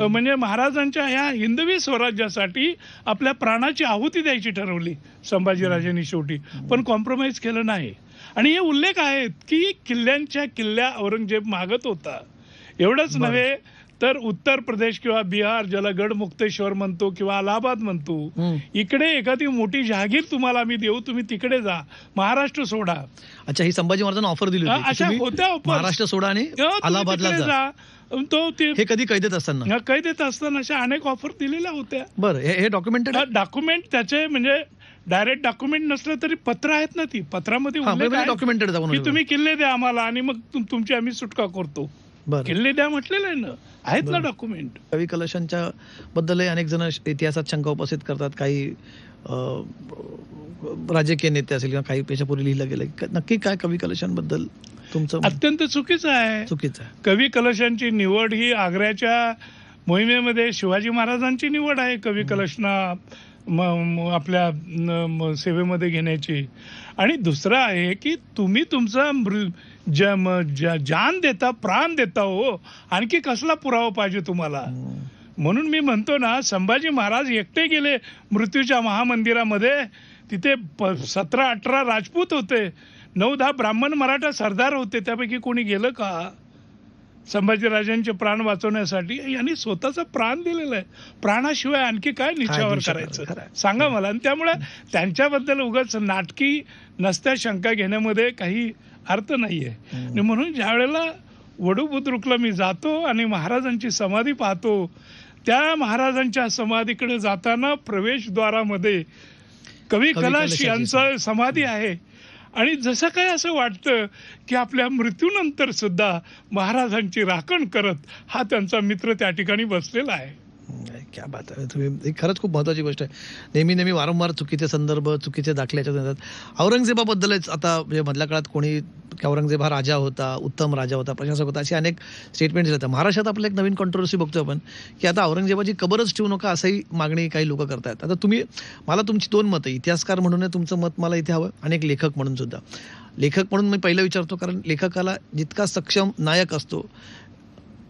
म्हणजे महाराजांच्या ह्या हिंदवी स्वराज्यासाठी आपल्या प्राणाची आहुती द्यायची ठरवली संभाजीराजांनी शेवटी. पण कॉम्प्रोमाइज केलं नाही. आणि हे उल्लेख आहेत की किल्ल्यांच्या किल्ल्या औरंगजेब मागत होता. एवढंच. नव्हे तर उत्तर प्रदेश किंवा बिहार ज्याला गड मुक्तेश्वर म्हणतो किंवा अलाहाबाद म्हणतो. इकडे एखादी मोठी जहागीर तुम्हाला आम्ही देऊ तुम्ही तिकडे जा. महाराष्ट्र सोडा. अच्छा ही संभाजी महाराजांना ऑफर दिली अशा होत्या. महाराष्ट्र सोडा आणि अलाहाबादला जा. तो ते हे कधी कैदेत असताना? कैद येत असताना अशा अनेक ऑफर दिलेल्या होत्या. बरं हे डॉक्युमेंटेड डॉक्युमेंट त्याचे म्हणजे डायरेक्ट डॉक्युमेंट नसलं तरी पत्र आहेत ना ती. पत्रामध्ये डॉक्युमेंटेड तुम्ही किल्ले द्या आम्हाला आणि मग तुम- तुमची आम्ही सुटका करतो. किल्ले द्या म्हटलेलं आहे ना. आहेत ना. डॉक्युमेंट कवी कलशांच्या बद्दलही अनेक जण इतिहासात शंका उपस्थित करतात. काही राजकीय नेते असेल किंवा काही पेशापूर्वी लिहिलं गेलं. नक्की काय कवी कलशांबद्दल तुमचं अत्यंत चुकीचं आहे. चुकीचं आहे. कवी कलशांची निवड ही आग्र्याच्या मोहिमेमध्ये शिवाजी महाराजांची निवड आहे. कवी कलशना म- आपल्या म- सेवेमध्ये घेण्याची. आणि दुसरं आहे की तुम्ही तुमचा मृ- म- जान देता प्राण देता हो. आणखी कसला पुरावा पाहिजे तुम्हाला? म्हणून मी म्हणतो ना संभाजी महाराज एकटे गेले मृत्यूच्या महामंदिरामध्ये. तिथे प- सतरा अठरा राजपूत होते. नऊ दहा ब्राह्मण मराठा सरदार होते. त्यापैकी कोणी गेलं का? संभाजीराजांचे प्राण वाचवण्यासाठी यांनी स्वतःचा प्राण दिलेला आहे प्राणाशिवाय आणखी काय शकणार? करायचं आहे. सांगा मला आणि त्यामुळे त्यांच्याबद्दल उगाच नाटकी नसत्या शंका घेण्यामध्ये काही अर्थ नाहीये हम्म. आणि म्हणून ज्या वेळेला वडू बुद्रुकला मी जातो आणि महाराजांची समाधी पाहतो त्या महाराजांच्या समाधीकडे जाताना प्रवेशद्वारामध्ये कवी कलाश यांचं समाधी आहे आणि जसं काय असं वाटतं की आपल्या मृत्यूनंतर सुद्धा महाराजांची राखण करत हा त्यांचा मित्र त्या ठिकाणी बसलेला आहे. क्या बात आहे तुम्ही ही खरंच खूप महत्त्वाची गोष्ट आहे. नेहमी नेहमी वारंवार चुकीचे संदर्भ चुकीचे दाखले याच्यात येतात. औरंगजेबाबद्दलच आता म्हणजे मधल्या काळात कोणी की औरंगजेब हा राजा होता उत्तम राजा होता प्रशासक होता असे अनेक स्टेटमेंट्स येतात महाराष्ट्रात आपलं एक नवीन कॉन्ट्रोवर्सी बघतो आपण की आता औरंगजेबाची कबरच ठेवू नका असंही मागणी काही लोक करतात आता तुम्ही मला तुमची दोन मतं इतिहासकार म्हणून तुमचं मत मला इथे हवं आणि एक लेखक म्हणून सुद्धा. लेखक म्हणून मी पहिलं विचारतो कारण लेखकाला जितका सक्षम नायक असतो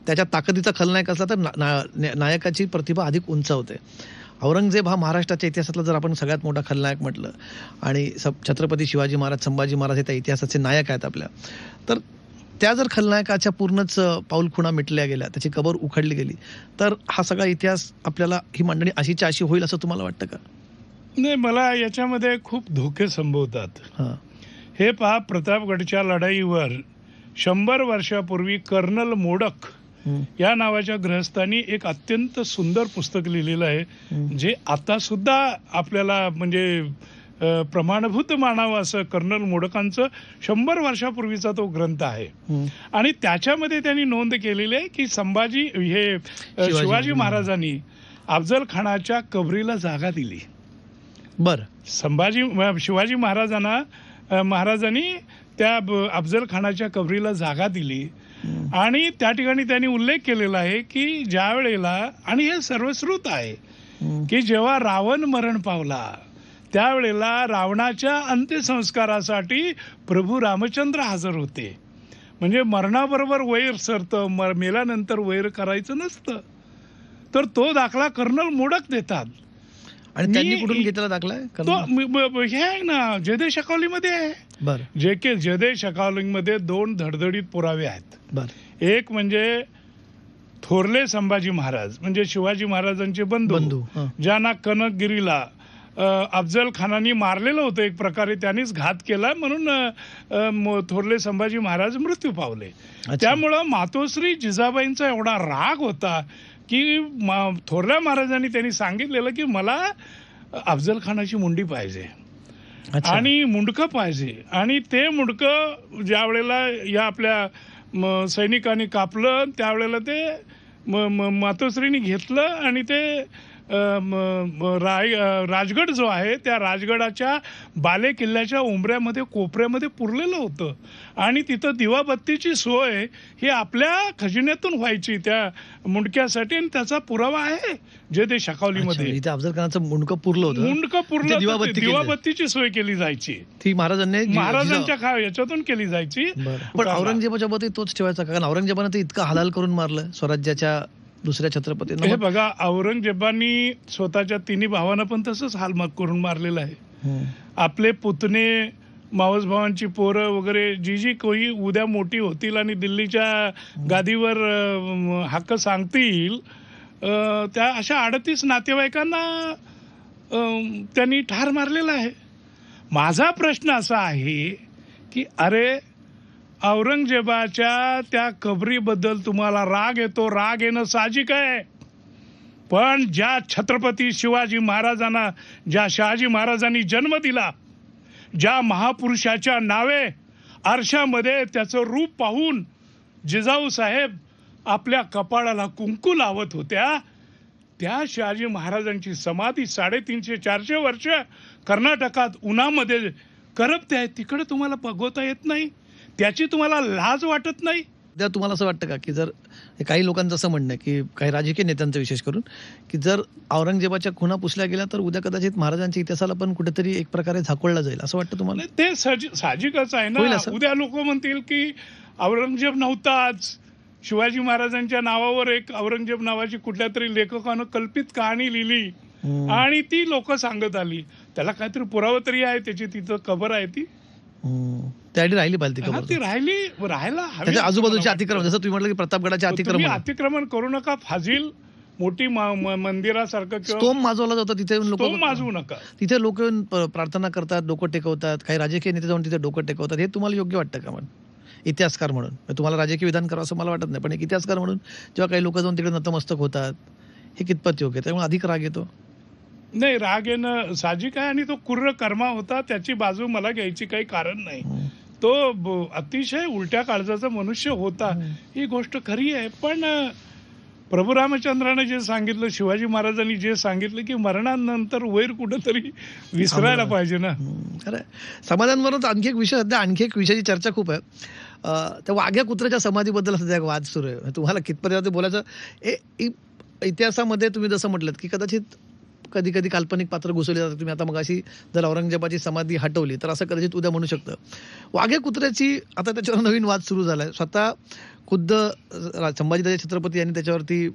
त्याच्या ताकदीचा खलनायक असला तर ना- ना- नायकाची प्रतिभा अधिक उंचावते औरंगजेब हा महाराष्ट्राच्या इतिहासातला जर आपण सगळ्यात मोठा खलनायक म्हटलं आणि सब छत्रपती शिवाजी महाराज संभाजी महाराज हे त्या इतिहासाचे नायक आहेत आपल्या तर त्या जर खलनायकाच्या पूर्णच पाऊलखुणा मिटल्या गेल्या त्याची कबर उखडली गेली तर हा सगळा इतिहास आपल्याला ही मांडणी अशीच्या अशी होईल असं तुम्हाला वाटतं का? नाही मला याच्यामध्ये खूप धोके संभवतात. हां. हे पहा प्रतापगडच्या लढाईवर शंभर वर्षापूर्वी कर्नल मोडक या नावाच्या ग्रहस्थांनी एक अत्यंत सुंदर पुस्तक लिहिलेलं आहे. जे आता सुद्धा आपल्याला म्हणजे प्रमाणभूत मानावं असं कर्नल मोडकांचं शंभर वर्षापूर्वीचा तो ग्रंथ आहे. आणि त्याच्यामध्ये त्यांनी नोंद केलेली आहे की संभाजी हे शिवाजी शिवाजी महाराज. महाराजांनी अफजल खानाच्या कबरीला जागा दिली बरं संभाजी शिवाजी महाराजांना महाराजांनी त्या अफजल खानाच्या कबरीला जागा दिली. आणि त्या ठिकाणी त्यांनी उल्लेख केलेला आहे की ज्या वेळेला आणि हे सर्वश्रुत आहे. की जेव्हा रावण मरण पावला त्यावेळेला रावणाच्या अंत्यसंस्कारासाठी प्रभू रामचंद्र हजर होते. म्हणजे मरणाबरोबर वैर सरतं मर मेल्यानंतर वैर करायचं नसतं. तर तो दाखला कर्नल मोडक देतात. आणि त्यांनी कुठून घेतलेला दाखला हे आहे ना जयदेश अकावलीमध्ये आहे. जे के जयदेश अकावलीमध्ये दोन धडधडीत पुरावे आहेत. बरं. एक म्हणजे थोरले संभाजी महाराज म्हणजे शिवाजी महाराजांचे बंधू बंधू ज्यांना कनकगिरीला अफजल खानाने मारलेलं होतं एक प्रकारे त्यांनीच घात केला म्हणून थोरले संभाजी महाराज मृत्यू पावले. त्यामुळं मातोश्री जिजाबाईंचा एवढा राग होता की मा- थोरल्या महाराजांनी त्यांनी सांगितलेलं की मला अफजल खानाची मुंडी पाहिजे. आणि मुंडकं पाहिजे. आणि ते मुंडकं ज्या वेळेला या आपल्या म, सैनिकांनी कापलं त्यावेळेला ते मातोश्रीनी घेतलं आणि ते राय राजगड जो आहे त्या राजगडाच्या बाले किल्ल्याच्या उंबऱ्यामध्ये कोपऱ्यामध्ये पुरलेलं होतं. आणि तिथं दिवाबत्तीची सोय ही आपल्या खजिन्यातून व्हायची त्या मुंडक्यासाठी आणि त्याचा पुरावा आहे जे ते शकावलीमध्ये अफजल खानाचं मुंडकं पुरलं होतं. मुंडकं पुरलं दिवाबत्तीची सोय केली जायची. ती महाराजांनी महाराजांच्या खा याच्यातून केली जायची. पण औरंगजेबाच्या बाबतीत तोच ठेवायचा? कारण औरंगजेबानं ते इतका हलाल करून मारलं स्वराज्याच्या दुसऱ्या छत्रपतींना हे बघा औरंगजेबानी स्वतःच्या तिन्ही भावांना पण तसंच हालमाग करून मारलेलं आहे. हम्म. आपले पुतणे मावस भावांची पोरं वगैरे जी जी कोणी उद्या मोठी होतील आणि दिल्लीच्या गादीवर हक्क सांगतील त्या अशा अडतीस नातेवाईकांना त्यांनी ठार मारलेला आहे. माझा प्रश्न असा आहे की अरे औरंगजेबाच्या त्या कबरीबद्दल तुम्हाला राग येतो राग येणं साहजिक आहे. पण ज्या छत्रपती शिवाजी महाराजांना ज्या शहाजी महाराजांनी जन्म दिला ज्या महापुरुषाच्या नावे आरशामध्ये त्याचं रूप पाहून जिजाऊ साहेब आपल्या कपाळाला कुंकू लावत होत्या त्या शहाजी महाराजांची समाधी साडेतीनशे चारशे वर्ष कर्नाटकात उन्हामध्ये करपते आहे. तिकडे तुम्हाला बघवता येत नाही? त्याची तुम्हाला लाज वाटत नाही? त्या तुम्हाला असं वाटतं का की जर काही लोकांचं असं म्हणणं आहे की काही राजकीय नेत्यांचं विशेष करून की जर औरंगजेबाच्या खुणा पुसल्या गेल्या तर उद्या कदाचित महाराजांच्या इतिहासाला पण कुठेतरी एक प्रकारे झाकोळला जाईल. असं वाटतं तुम्हाला? ते सहज- साहजिकच आहे ना? उद्या लोक म्हणतील की औरंगजेब नव्हताच शिवाजी महाराजांच्या नावावर एक औरंगजेब नावाची कुठल्या तरी लेखकानं कल्पित कहाणी लिहिली. आणि ती लोक सांगत आली. त्याला काहीतरी पुरावा तरी आहे त्याची तिथं कबर आहे ती. त्यासाठी राहिली पाहिजे ती हा, कबर ती राहिली राहायला हवी. त्याच्या असं आजूबाजूचे मला अतिक्रमण. जसं तुम्ही म्हटलं की प्रतापगडाचे तुम्ही अतिक्रमण. अतिक्रमण करू नका फाजील मोठी म- म- मंदिरासारखं किंवा स्तोम माजवला जातो तिथे लोक तो माजवू नका. तिथे लोक येऊन प- प्रार्थना करतात डोकं टेकवतात काही राजकीय नेते जाऊन तिथे डोकं टेकवतात. हे तुम्हाला योग्य वाटतं का म्हणून इतिहासकार म्हणून. म्हणजे तुम्हाला राजकीय विधान करावं असं मला वाटत नाही पण एक इतिहासकार म्हणून जेव्हा काही लोक जाऊन तिकडे नतमस्तक होतात हे कितपत योग्य आहे? त्यामुळे अधिक राग येतो? नाही राग येणं साहजिक आहे आणि तो कुर्र कर्मा होता त्याची बाजू मला घ्यायची काही कारण नाही. तो अतिशय उलट्या काळजाचा मनुष्य होता. ही गोष्ट खरी आहे पण प्रभू रामचंद्राने जे सांगितलं शिवाजी महाराजांनी जे सांगितलं की मरणानंतर वैर कुठंतरी विसरायला पाहिजे ना. आहे. समाधानवरच आणखी एक विषय सध्या आणखी एक विषयाची चर्चा खूप आहे. त्या वाघ्या कुत्र्याच्या समाधीबद्दल सध्या एक वाद सुरू आहे. तुम्हाला कितपर्यंत बोलायचं इतिहासामध्ये तुम्ही जसं म्हटलं की कदाचित कधी कधी काल्पनिक पात्र घुसवली जातात. तुम्ही आता मग अशी जर औरंगजेबाची समाधी हटवली तर असं कदाचित उद्या म्हणू शकतं. वाघ्या कुत्र्याची आता त्याच्यावर नवीन वाद सुरू झाला आहे स्वतः खुद्द रा- संभाजीराजे छत्रपती यांनी त्याच्यावरती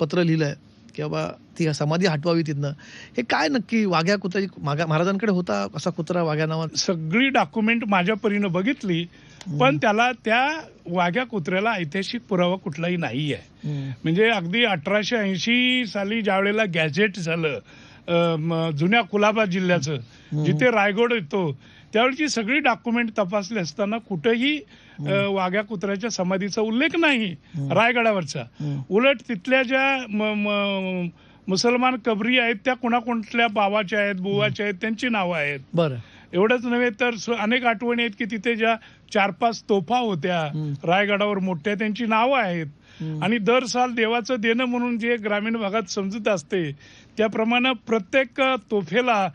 पत्र लिहिलं आहे की बाबा ती समाधी हटवावी तिथनं हे काय नक्की वाघ्या कुत्र्याची महाराजांकडे होता असा कुत्रा वाघ्या नावात? सगळी डॉक्युमेंट माझ्या परीनं बघितली. पण त्याला त्या वाघ्या कुत्र्याला ऐतिहासिक पुरावा कुठलाही नाही आहे म्हणजे अगदी अठराशे ऐंशी साली ज्या वेळेला गॅझेट झालं जुन्या कुलाबा जिल्ह्याचं जिथे रायगड येतो त्यावेळची सगळी डॉक्युमेंट तपासली असताना कुठेही वाघ्या कुत्र्याच्या समाधीचा उल्लेख नाही रायगडावरचा. उलट तिथल्या ज्या मुसलमान कबरी आहेत त्या कोणाकोणत्या बाबाच्या आहेत बुवाच्या आहेत त्यांची नावं आहेत. बरं. एवढंच नव्हे तर अनेक आठवणी आहेत की तिथे ज्या चार पाच तोफा होत्या. रायगडावर मोठ्या त्यांची नावं आहेत. आणि दर साल देवाचं देणं म्हणून जे ग्रामीण भागात समजत असते त्याप्रमाणे प्रत्येक तोफेला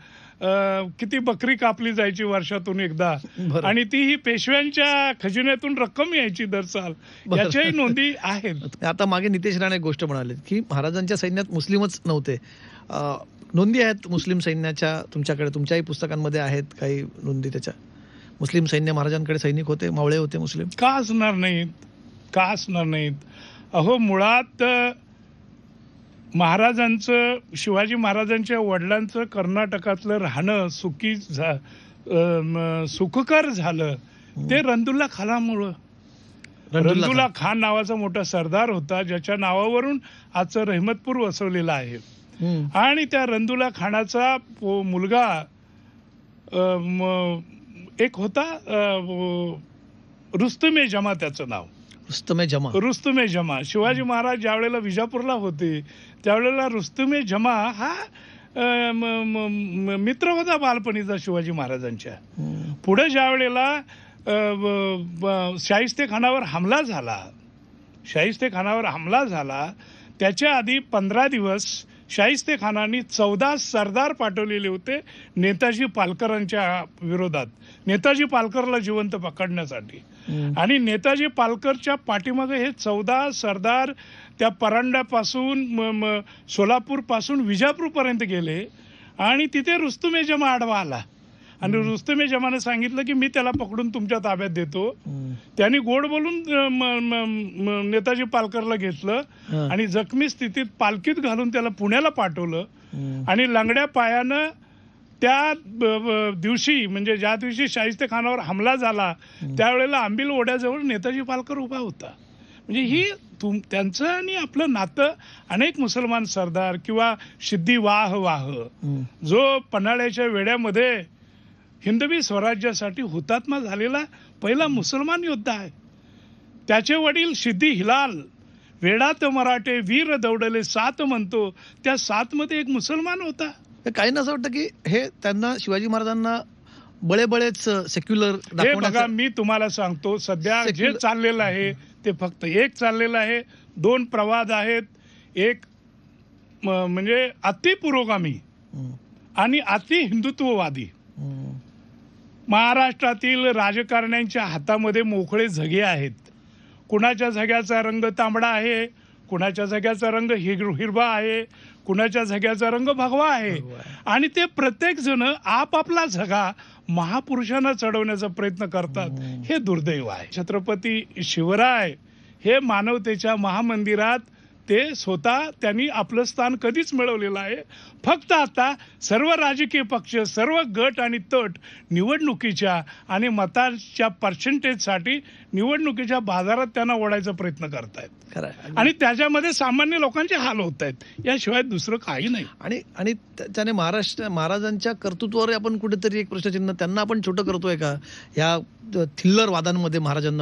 किती बकरी कापली जायची वर्षातून एकदा. आणि ती ही पेशव्यांच्या खजिन्यातून रक्कम यायची दर साल. याच्याही नोंदी आहेत आता मागे नितेश राणे एक गोष्ट म्हणाले की महाराजांच्या सैन्यात मुस्लिमच नव्हते नोंदी आहेत मुस्लिम सैन्याच्या तुमच्याकडे तुमच्याही पुस्तकांमध्ये आहेत काही नोंदी त्याच्या. मुस्लिम सैन्य महाराजांकडे सैनिक होते मावळे होते मुस्लिम. का असणार नाहीत? का असणार नाहीत? अहो मुळात महाराजांचं शिवाजी महाराजांच्या वडिलांचं कर्नाटकातलं राहणं सुखी झा सुखकर झालं. ते रंदुल्ला खानामुळं. रणजितला रंदुल्ला खान नावाचा मोठा सरदार होता ज्याच्या नावावरून आजचं रहमतपूर वसवलेलं आहे. आणि त्या रंदुला खानाचा मुलगा एक होता रुस्तमे जमा त्याचं नाव. रुस्तमे जमा. रुस्तमे जमा. शिवाजी महाराज ज्या वेळेला विजापूरला होते त्यावेळेला रुस्तमे जमा हा मित्र होता बालपणीचा शिवाजी महाराजांच्या. पुढे ज्या वेळेला शाहिस्ते खानावर हमला झाला शाहिस्ते खानावर हमला झाला त्याच्या आधी पंधरा दिवस शाहिस्ते खानाने चौदा सरदार पाठवलेले होते नेताजी पालकरांच्या विरोधात. नेताजी पालकरला जिवंत पकडण्यासाठी. आणि नेताजी पालकरच्या पाठीमागे हे चौदा सरदार त्या परांड्यापासून सोलापूरपासून विजापूरपर्यंत गेले. आणि तिथे रुस्तुमे जमा आडवा आला. आणि रुस्तमे जमाने सांगितलं की मी त्याला पकडून तुमच्या ताब्यात देतो. त्यांनी गोड बोलून नेताजी पालकरला घेतलं. आणि जखमी स्थितीत पालखीत घालून त्याला पुण्याला पाठवलं. आणि लंगड्या पायानं त्या दिवशी म्हणजे ज्या दिवशी शाहिस्ते खानावर हमला झाला त्यावेळेला आंबील ओढ्याजवळ नेताजी पालकर उभा होता म्हणजे ही तुम त्यांचं आणि आपलं नातं अनेक मुसलमान सरदार किंवा सिद्धी वाह वाह. जो पन्हाळ्याच्या वेड्यामध्ये हिंदवी स्वराज्यासाठी हुतात्मा झालेला पहिला मुसलमान योद्धा आहे. त्याचे वडील सिद्धी हिलाल वेडात मराठे वीर दौडले सात म्हणतो त्या सात मध्ये एक मुसलमान होता. हे काहींना असं वाटतं की हे त्यांना शिवाजी महाराजांना बळे बळेच सेक्युलर हे बघा मी तुम्हाला सांगतो सध्या जे चाललेलं आहे ते फक्त एक चाललेलं आहे. दोन प्रवाद आहेत. एक म्हणजे अति पुरोगामी आणि अति हिंदुत्ववादी महाराष्ट्रातील राजकारण्यांच्या हातामध्ये मोकळे झगे आहेत. कुणाच्या झग्याचा रंग तांबडा आहे? कुणाच्या झग्याचा रंग हिर हिरवा आहे? कुणाच्या झग्याचा रंग भगवा आहे. आणि ते प्रत्येक जण आपापला झगा महापुरुषांना चढवण्याचा प्रयत्न करतात. हम्म. हे दुर्दैव आहे. छत्रपती शिवराय हे मानवतेच्या महामंदिरात ते स्वतः त्यांनी आपलं स्थान कधीच मिळवलेलं आहे. फक्त आता सर्व राजकीय पक्ष सर्व गट आणि तट निवडणुकीच्या आणि मताच्या पर्सेंटेजसाठी निवडणुकीच्या बाजारात त्यांना ओढायचा प्रयत्न करतायत. खरं आहे. आणि त्याच्यामध्ये सामान्य लोकांचे हाल होत आहेत याशिवाय दुसरं काही नाही. आणि आणि त्याने महाराष्ट्र महाराजांच्या कर्तृत्वावर आपण कुठेतरी एक प्रश्नचिन्ह त्यांना आपण छोटं करतोय का? या थिल्लर वादांमध्ये महाराजांना